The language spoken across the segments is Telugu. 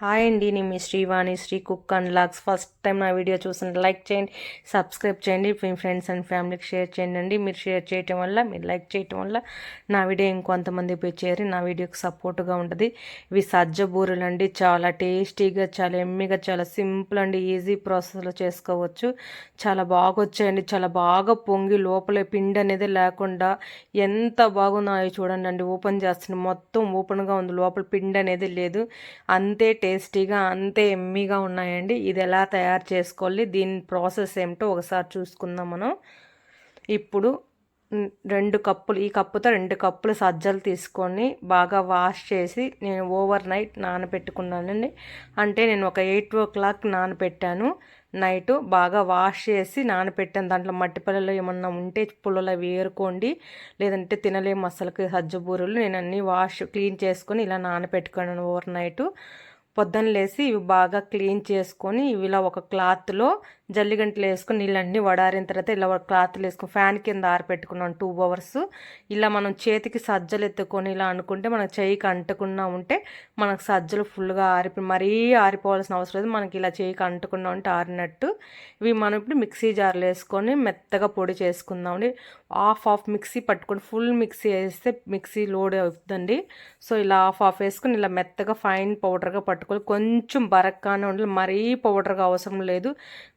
హాయ్ అండి నేను మీ Srivani Sri cook and logs first time నా వీడియో చూసిన లైక్ చేయండి సబ్స్క్రైబ్ చేయండి మీ ఫ్రెండ్స్ అండ్ ఫ్యామిలీకి షేర్ చేయండి అండి. మీరు షేర్ చేయటం వల్ల మీరు లైక్ చేయటం వల్ల నా వీడియో ఇంకొంతమంది పోయి చేరి నా వీడియోకి సపోర్ట్గా ఉంటుంది. ఇవి సజ్జ బూరెలు అండి చాలా టేస్టీగా చాలా ఎమ్మిగా చాలా సింపుల్ అండి ఈజీ ప్రాసెస్లో చేసుకోవచ్చు. చాలా బాగా వచ్చాయండి చాలా బాగా పొంగి లోపల పిండి అనేది లేకుండా ఎంత బాగున్నాయో చూడండి అండి. ఓపెన్ చేస్తుంది మొత్తం ఓపెన్గా ఉంది లోపల పిండి అనేది లేదు. అంతే టేస్టీగా అంతే ఎమ్మీగా ఉన్నాయండి. ఇది ఎలా తయారు చేసుకోవాలి దీని ప్రాసెస్ ఏమిటో ఒకసారి చూసుకుందాం మనం. ఇప్పుడు రెండు కప్పులు ఈ కప్పుతో రెండు కప్పులు సజ్జలు తీసుకొని బాగా వాష్ చేసి నేను ఓవర్ నైట్ నానబెట్టుకున్నానండి. అంటే నేను ఒక ఎయిట్ ఓ క్లాక్ నానబెట్టాను. నైట్ బాగా వాష్ చేసి నానబెట్టాను. దాంట్లో మట్టి పిల్లలు ఏమన్నా ఉంటే పుల్లలు అవి ఏరుకోండి. లేదంటే తినలేము అసలుకి సజ్జ బూరెలు. నేను అన్నీ వాష్ క్లీన్ చేసుకొని ఇలా నానబెట్టుకున్నాను ఓవర్ నైట్. పొద్దున్న లేసి ఇవి బాగా క్లీన్ చేసుకొని ఇవి ఇలా ఒక క్లాత్లో జల్లిగంటలు వేసుకొని నీళ్ళన్నీ వడారిన తర్వాత ఇలా క్లాత్లు వేసుకొని ఫ్యాన్ కింద ఆరిపెట్టుకున్నాం టూ అవర్స్. ఇలా మనం చేతికి సజ్జలు ఎత్తుకొని ఇలా అనుకుంటే మనకు చేయికి అంటకుండా ఉంటే మనకు సజ్జలు ఫుల్గా ఆరిపి మరీ ఆరిపోవాల్సిన అవసరం లేదు. మనకి ఇలా చేయికి అంటకుండా ఉంటే ఆరినట్టు. ఇవి మనం ఇప్పుడు మిక్సీ జార్లు వేసుకొని మెత్తగా పొడి చేసుకుందామండి. హాఫ్ ఆఫ్ మిక్సీ పట్టుకొని ఫుల్ మిక్సీ వేస్తే మిక్సీ లోడ్ అవుతుందండి. సో ఇలా హాఫ్ ఆఫ్ వేసుకొని ఇలా మెత్తగా ఫైన్ పౌడర్గా పట్టుకొని కొంచెం బరక్కానే ఉండాలి. మరీ పౌడర్గా అవసరం లేదు.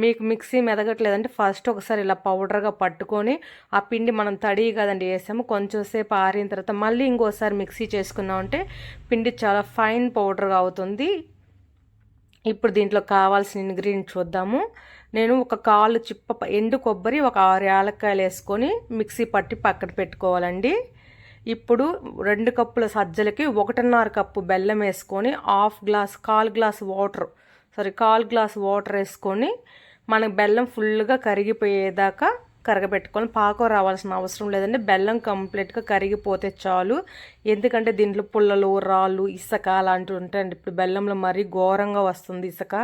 మీ మీకు మిక్సీ మెదగట్లేదంటే ఫస్ట్ ఒకసారి ఇలా పౌడర్గా పట్టుకొని ఆ పిండి మనం తడి కదండి వేసాము కొంచెం సేపు ఆరిన తర్వాత మళ్ళీ ఇంకోసారి మిక్సీ చేసుకున్నామంటే పిండి చాలా ఫైన్ పౌడర్గా అవుతుంది. ఇప్పుడు దీంట్లో కావాల్సిన ఇంగ్రీడియంట్ చూద్దాము. నేను ఒక కాలు చిప్ప ఎండు కొబ్బరి ఒక ఆరు యాలక్కాయలు వేసుకొని మిక్సీ పట్టి పక్కన పెట్టుకోవాలండి. ఇప్పుడు రెండు కప్పుల సజ్జలకి ఒకటిన్నర కప్పు బెల్లం వేసుకొని హాఫ్ గ్లాస్ కాల్ గ్లాస్ వాటర్ సారీ కాల్ గ్లాస్ వాటర్ వేసుకొని మనకు బెల్లం ఫుల్గా కరిగిపోయేదాకా కరగబెట్టుకొని పాకం రావాల్సిన అవసరం లేదండి. బెల్లం కంప్లీట్గా కరిగిపోతే చాలు. ఎందుకంటే దీంట్లో పుల్లలు రాళ్ళు ఇసుక అలాంటివి ఉంటాయండి. ఇప్పుడు బెల్లంలో మరీ ఘోరంగా వస్తుంది ఇసుక.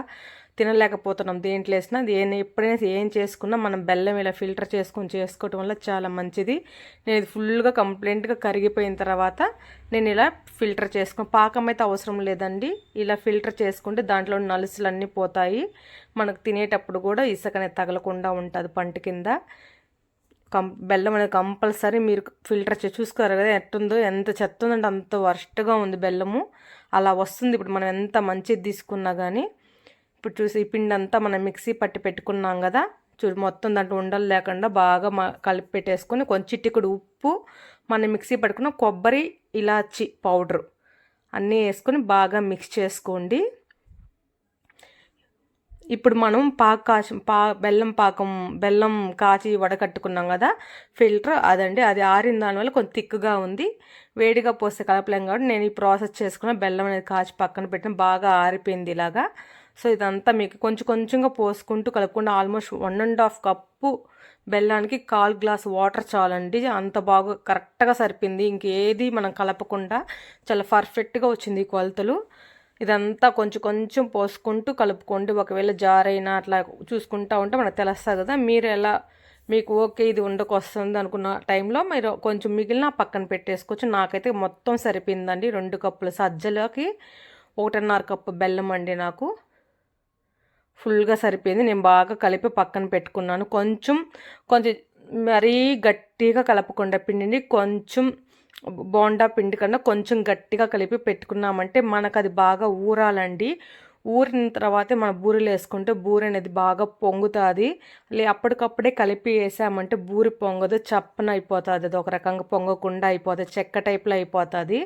తినలేకపోతున్నాం. దేంట్లో వేసినా దేని ఎప్పుడైనా ఏం చేసుకున్నా మనం బెల్లం ఇలా ఫిల్టర్ చేసుకొని చేసుకోవటం వల్ల చాలా మంచిది. నేను ఇది ఫుల్గా కంప్లైంట్గా కరిగిపోయిన తర్వాత నేను ఇలా ఫిల్టర్ చేసుకుని పాకం అయితే అవసరం లేదండి. ఇలా ఫిల్టర్ చేసుకుంటే దాంట్లో నలుసులు అన్నీ పోతాయి. మనకు తినేటప్పుడు కూడా ఇసుక అనేది తగలకుండా ఉంటుంది పంట కింద. కం బెల్లం అనేది కంపల్సరీ మీరు ఫిల్టర్ చే చూసుకోరు కదా ఎట్టుందో ఎంత చెత్త ఉందంటే అంత వర్స్ట్గా ఉంది బెల్లము. అలా వస్తుంది. ఇప్పుడు మనం ఎంత మంచిది తీసుకున్నా కానీ ఇప్పుడు చూసి ఈ పిండి అంతా మనం మిక్సీ పట్టి పెట్టుకున్నాం కదా చూడు మొత్తం దాంట్లో ఉండలు లేకుండా బాగా కలిపి పెట్టేసుకొని కొంచెం చిట్టికుడు ఉప్పు మనం మిక్సీ పట్టుకున్న కొబ్బరి ఇలాచి పౌడర్ అన్నీ వేసుకొని బాగా మిక్స్ చేసుకోండి. ఇప్పుడు మనం పాక కాచి పా బెల్లం పాకం బెల్లం కాచి వడకట్టుకున్నాం కదా ఫిల్టర్ అదండి అది ఆరిన దానివల్ల కొంచెం థిక్గా ఉంది. వేడిగా పోస్తే కలపలేం కాబట్టి నేను ఈ ప్రాసెస్ చేసుకున్న బెల్లం అనేది కాచి పక్కన పెట్టిన బాగా ఆరిపోయింది ఇలాగా. సో ఇదంతా మీకు కొంచెం కొంచెంగా పోసుకుంటూ కలుపుకుంటూ almost one and half cup బెల్లానికి కాల్ గ్లాస్ వాటర్ చాలండి. అంత బాగా కరెక్ట్గా సరిపోయింది ఇంకేది మనం కలపకుండా చాలా పర్ఫెక్ట్గా వచ్చింది ఈ కొలతలు. ఇదంతా కొంచెం కొంచెం పోసుకుంటూ కలుపుకోండి. ఒకవేళ జారైనా అట్లా చూసుకుంటా ఉంటే మనకు తెలుస్తుంది కదా. మీరు ఎలా మీకు ఓకే ఇది ఉండకొస్తుంది అనుకున్న టైంలో మీరు కొంచెం మిగిలిన పక్కన పెట్టేసుకోవచ్చు. నాకైతే మొత్తం సరిపోయిందండి. రెండు కప్పుల సజ్జలకి ఒకటిన్నర కప్పు బెల్లం అండి నాకు. ఫుల్గా సరిపోయింది. నేను బాగా కలిపి పక్కన పెట్టుకున్నాను. కొంచెం కొంచెం మరీ గట్టిగా కలపకుండా పిండిని కొంచెం బోండా పిండి కన్నా కొంచెం గట్టిగా కలిపి పెట్టుకున్నామంటే మనకు అది బాగా ఊరాలండి. ఊరిన తర్వాతే మన బూరెలు వేసుకుంటే బూరె అనేది బాగా పొంగుతుంది. లే అప్పటికప్పుడే కలిపి వేసామంటే బూరి పొంగదు చప్పన అయిపోతుంది. అది ఒక రకంగా పొంగకుండా అయిపోతుంది చెక్క టైప్లో అయిపోతుంది.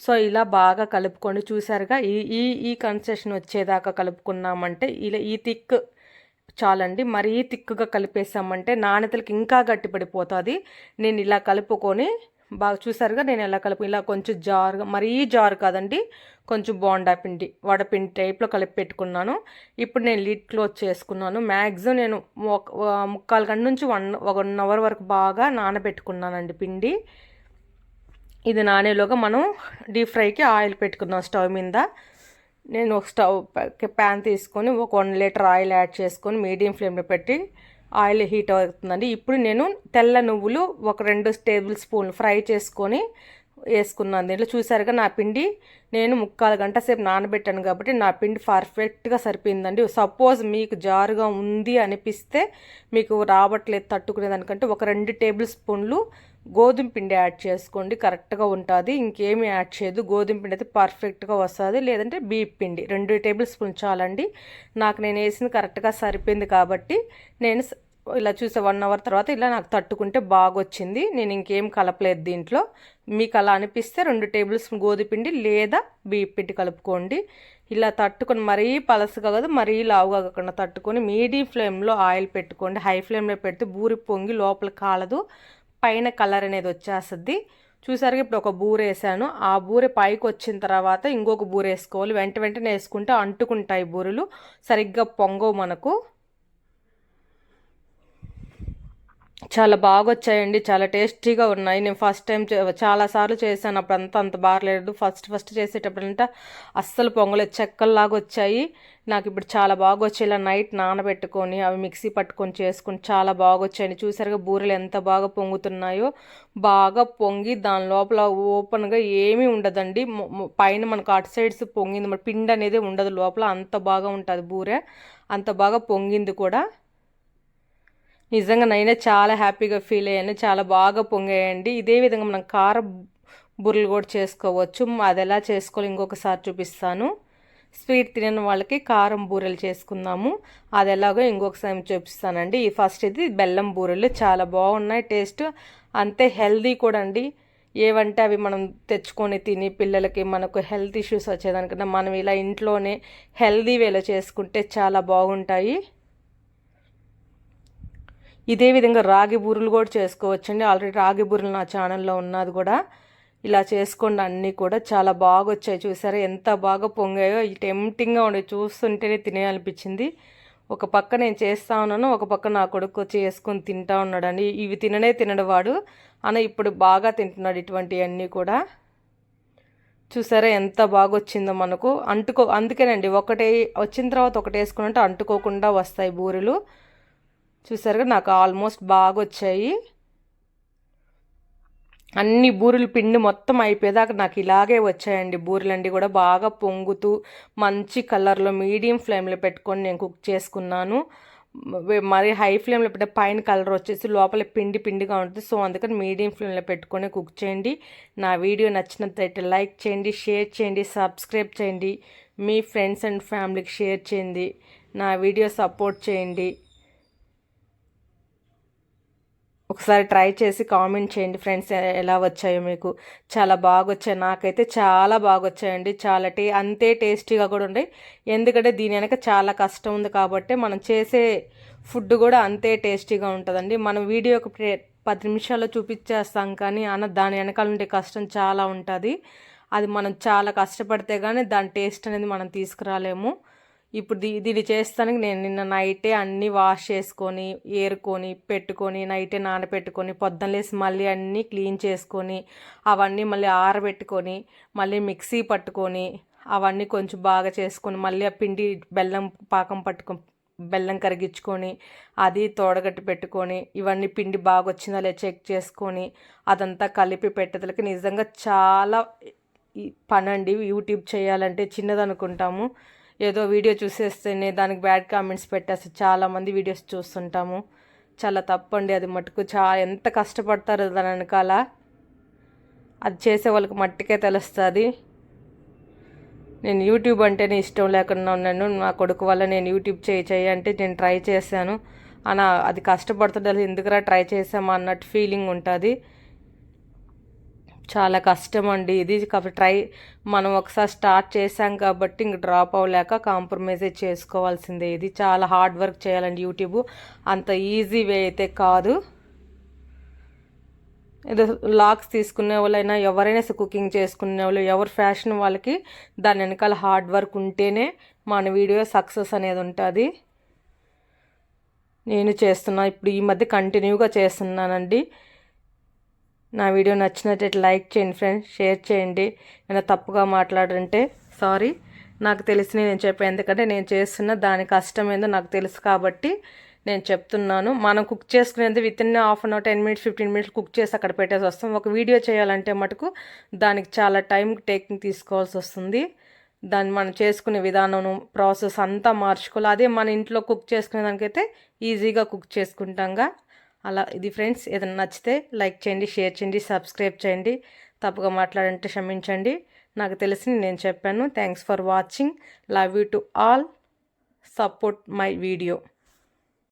సో ఇలా బాగా కలుపుకొని చూసారుగా ఈ ఈ ఈ కన్సెషన్ వచ్చేదాకా కలుపుకున్నామంటే ఇలా ఈ థిక్ చాలండి. మరీ థిక్గా కలిపేసామంటే నాణ్యతలకు ఇంకా గట్టిపడిపోతుంది. నేను ఇలా కలుపుకొని బాగా చూసారుగా నేను ఎలా కలుపు ఇలా కొంచెం జారుగా మరీ జారు కాదండి కొంచెం బోండా పిండి వడపిండి టైప్లో కలిపి పెట్టుకున్నాను. ఇప్పుడు నేను లిడ్ క్లోజ్ చేసుకున్నాను. మ్యాక్సిమం నేను ఒక ముక్కాలు గంట నుంచి వన్ వన్ అవర్ వరకు బాగా నానబెట్టుకున్నానండి పిండి. ఇది నానేలోగా మనం డీప్ ఫ్రైకి ఆయిల్ పెట్టుకుందాం స్టవ్ మీద. నేను ఒక స్టవ్ ప్యాన్ తీసుకొని ఒక వన్ లీటర్ ఆయిల్ యాడ్ చేసుకొని మీడియం ఫ్లేమ్లో పెట్టి ఆయిల్ హీట్ అవుతుందండి. ఇప్పుడు నేను తెల్ల నువ్వులు ఒక రెండు టేబుల్ స్పూన్లు ఫ్రై చేసుకొని వేసుకున్నాను. దీంట్లో చూసారుగా నా పిండి నేను ముక్కాలు గంట సేపు నానబెట్టాను కాబట్టి నా పిండి పర్ఫెక్ట్గా సరిపోయిందండి. సపోజ్ మీకు జారుగా ఉంది అనిపిస్తే మీకు రావట్లేదు తట్టుకునే దానికంటే ఒక రెండు టేబుల్ స్పూన్లు గోధుమ పిండి యాడ్ చేసుకోండి. కరెక్ట్గా ఉంటుంది. ఇంకేమి యాడ్ చేయదు గోధుమ పిండి అయితే పర్ఫెక్ట్గా వస్తుంది. లేదంటే బీప్ పిండి రెండు టేబుల్ స్పూన్ చాలండి. నాకు నేను వేసింది కరెక్ట్గా సరిపోయింది కాబట్టి నేను ఇలా చూసే వన్ అవర్ తర్వాత ఇలా నాకు తట్టుకుంటే బాగా వచ్చింది నేను ఇంకేం కలపలేదు దీంట్లో. మీకు అలా అనిపిస్తే రెండు టేబుల్ స్పూన్ గోధుపిండి లేదా బియ్యం పిండి కలుపుకోండి. ఇలా తట్టుకొని మరీ పలసగా కాదు మరీ లావుగా కాకుండా తట్టుకొని మీడియం ఫ్లేమ్లో ఆయిల్ పెట్టుకోండి. హై ఫ్లేమ్లో పెడితే బూరి పొంగి లోపల కాలదు. పైన కలర్ అనేది వచ్చేస్తుంది. చూసారుగా ఇప్పుడు ఒక బూర వేసాను. ఆ బూరె పైకి వచ్చిన తర్వాత ఇంకొక బూర వేసుకోవాలి. వెంట వెంటనే వేసుకుంటే అంటుకుంటాయి బూరెలు. సరిగ్గా పొంగవు మనకు. చాలా బాగా వచ్చాయండి చాలా టేస్టీగా ఉన్నాయి. నేను ఫస్ట్ టైం చాలాసార్లు చేశాను. అప్పుడు అంత అంత బాగలేదు. ఫస్ట్ ఫస్ట్ చేసేటప్పుడంతా అస్సలు పొంగలేదు. చెక్కల్లాగా వచ్చాయి. నాకు ఇప్పుడు చాలా బాగా వచ్చాయి నైట్ నానబెట్టుకొని అవి మిక్సీ పట్టుకొని చేసుకుని చాలా బాగా వచ్చాయి చూసారుగా బూరెలు ఎంత బాగా పొంగుతున్నాయో. బాగా పొంగి దాని లోపల ఓపెన్గా ఏమీ ఉండదండి. పైన మనకు అటు సైడ్స్ పొంగింది. మన పిండి అనేది ఉండదు. లోపల అంత బాగా ఉంటుంది బూరె. అంత బాగా పొంగింది కూడా. నిజంగా నేనే చాలా హ్యాపీగా ఫీల్ అయ్యాను. చాలా బాగా పొంగాయండి. ఇదే విధంగా మనం కార బుర్రలు కూడా చేసుకోవచ్చు. అది ఎలా చేసుకోవాలి ఇంకొకసారి చూపిస్తాను. స్వీట్ తినని వాళ్ళకి కారం బూరెలు చేసుకుందాము. అది ఎలాగో ఇంకొకసారి చూపిస్తానండి. ఈ ఫస్ట్ ఇది బెల్లం బూరెలు. చాలా బాగున్నాయి. టేస్ట్ అంతే హెల్దీ కూడా అండి. ఏవంటే అవి మనం తెచ్చుకొని తిని పిల్లలకి మనకు హెల్త్ ఇష్యూస్ వచ్చేదానికన్నా మనం ఇలా ఇంట్లోనే హెల్దీ వేలో చేసుకుంటే చాలా బాగుంటాయి. ఇదే విధంగా రాగి బూరెలు కూడా చేసుకోవచ్చండి. ఆల్రెడీ రాగి బూరెలు నా ఛానల్లో ఉన్నది కూడా. ఇలా చేసుకోండి అన్నీ కూడా చాలా బాగా వచ్చాయి చూసారా ఎంత బాగా పొంగాయో. టెంప్టింగ్గా ఉండే చూస్తుంటేనే తినేయాలనిపించింది ఒక పక్క నేను చేస్తా ఉన్నాను ఒక పక్క నా కొడుకు వచ్చి వేసుకొని తింటా ఉన్నాడండి. ఇవి తిననే తినడు వాడు. అన్న ఇప్పుడు బాగా తింటున్నాడు ఇటువంటివన్నీ కూడా. చూసారా ఎంత బాగా వచ్చిందో మనకు. అంటుకో అందుకేనండి ఒకటే వచ్చిన తర్వాత ఒకటి వేసుకున్నట్టు అంటుకోకుండా వస్తాయి బూరెలు. చూసారుగా నాకు ఆల్మోస్ట్ బాగా వచ్చాయి అన్ని బూరెలు పిండి మొత్తం అయిపోయేదాకా నాకు ఇలాగే వచ్చాయండి. బూరెలండి కూడా బాగా పొంగుతూ మంచి కలర్లో మీడియం ఫ్లేమ్లో పెట్టుకొని నేను కుక్ చేసుకున్నాను. మరి హై ఫ్లేమ్లో పెట్టే పైన కలర్ వచ్చేసి లోపల పిండి పిండిగా ఉంటుంది. సో అందుకని మీడియం ఫ్లేమ్లో పెట్టుకొని కుక్ చేయండి. నా వీడియో నచ్చినట్లయితే లైక్ చేయండి షేర్ చేయండి సబ్స్క్రైబ్ చేయండి. మీ ఫ్రెండ్స్ అండ్ ఫ్యామిలీకి షేర్ చేయండి. నా వీడియో సపోర్ట్ చేయండి. ఒకసారి ట్రై చేసి కామెంట్ చేయండి ఫ్రెండ్స్ ఎలా వచ్చాయో మీకు. చాలా బాగా వచ్చాయి నాకైతే చాలా బాగా వచ్చాయండి చాలా టే అంతే టేస్టీగా కూడా ఉండే ఎందుకంటే దీని వెనక చాలా కష్టం ఉంది కాబట్టి మనం చేసే ఫుడ్ కూడా అంతే టేస్టీగా ఉంటుందండి. మనం వీడియోకి పది నిమిషాల్లో చూపించేస్తాం కానీ అన్న దాని వెనకాల ఉండే కష్టం చాలా ఉంటుంది. అది మనం చాలా కష్టపడితే కానీ దాని టేస్ట్ అనేది మనం తీసుకురాలేము. ఇప్పుడు దీ దీన్ని చేస్తానికి నేను నిన్న నైటే అన్నీ వాష్ చేసుకొని ఏరుకొని పెట్టుకొని నైటే నానబెట్టుకొని పొద్దునలేసి మళ్ళీ అన్నీ క్లీన్ చేసుకొని అవన్నీ మళ్ళీ ఆరబెట్టుకొని మళ్ళీ మిక్సీ పట్టుకొని అవన్నీ కొంచెం బాగా చేసుకొని మళ్ళీ ఆ పిండి బెల్లం పాకం పట్టుకొని బెల్లం కరిగించుకొని అది తోడగట్టి పెట్టుకొని ఇవన్నీ పిండి బాగా వచ్చిందా లేదా చెక్ చేసుకొని అదంతా కలిపి పెట్టేదలకి నిజంగా చాలా పనండి. యూట్యూబ్ చేయాలంటే చిన్నదనుకుంటాము. ఏదో వీడియో చూసేస్తేనే దానికి బ్యాడ్ కామెంట్స్ పెట్టేస్తే చాలామంది వీడియోస్ చూస్తుంటాము. చాలా తప్పండి అది మటుకు చాలా ఎంత కష్టపడతారు దాని వెనకాల? అది చేసే వాళ్ళకి మట్టికే తెలుస్తుంది. నేను యూట్యూబ్ అంటేనే ఇష్టం లేకుండా ఉన్నాను నా కొడుకు వల్ల నేను యూట్యూబ్ చేయి చేయి అంటే నేను ట్రై చేశాను. అనా అది కష్టపడుతుంటే ఎందుకురా ట్రై చేసామా అన్నట్టు ఫీలింగ్ ఉంటుంది. చాలా కష్టం అండి ఇది ట్రై మనం ఒకసారి స్టార్ట్ చేసాం కాబట్టి ఇంక డ్రాప్ అవ్వలేక కాంప్రమైజ్ చేసుకోవాల్సిందే. ఇది చాలా హార్డ్ వర్క్ చేయాలండి యూట్యూబ్. అంత ఈజీ వే అయితే కాదు. ఏదో లాక్స్ తీసుకునే వాళ్ళైనా ఎవరైనా కుకింగ్ చేసుకునే వాళ్ళు ఎవరు ఫ్యాషన్ వాళ్ళకి దాని వెనకాల హార్డ్ వర్క్ ఉంటేనే మన వీడియో సక్సెస్ అనేది ఉంటుంది. నేను చేస్తున్నా ఇప్పుడు ఈ మధ్య కంటిన్యూగా చేస్తున్నానండి. నా వీడియో నచ్చినట్టు లైక్ చేయండి ఫ్రెండ్స్ షేర్ చేయండి. నేను తప్పుగా మాట్లాడంటే సారీ. నాకు తెలిసి నేను చెప్పాను ఎందుకంటే నేను చేస్తున్న దాని కష్టం ఏందో నాకు తెలుసు కాబట్టి నేను చెప్తున్నాను. మనం కుక్ చేసుకునేది within half an hour ten minutes fifteen minutes cook చేసి అక్కడ పెట్టేసి వస్తాం. ఒక వీడియో చేయాలంటే మటుకు దానికి చాలా టైం టేకింగ్ తీసుకోవాల్సి వస్తుంది. దాన్ని మనం చేసుకునే విధానం ప్రాసెస్ అంతా మార్చుకోవాలి. అదే మన ఇంట్లో కుక్ చేసుకునే దానికైతే ఈజీగా కుక్ చేసుకుంటాంగా. అలా ఇది ఫ్రెండ్స్ ఏదైనా నచ్చితే లైక్ చేయండి షేర్ చేయండి సబ్స్క్రైబ్ చేయండి. తప్పుగా మాట్లాడంటే క్షమించండి. నాకు తెలిసి నేను చెప్పాను. Thanks for watching love you to all support my video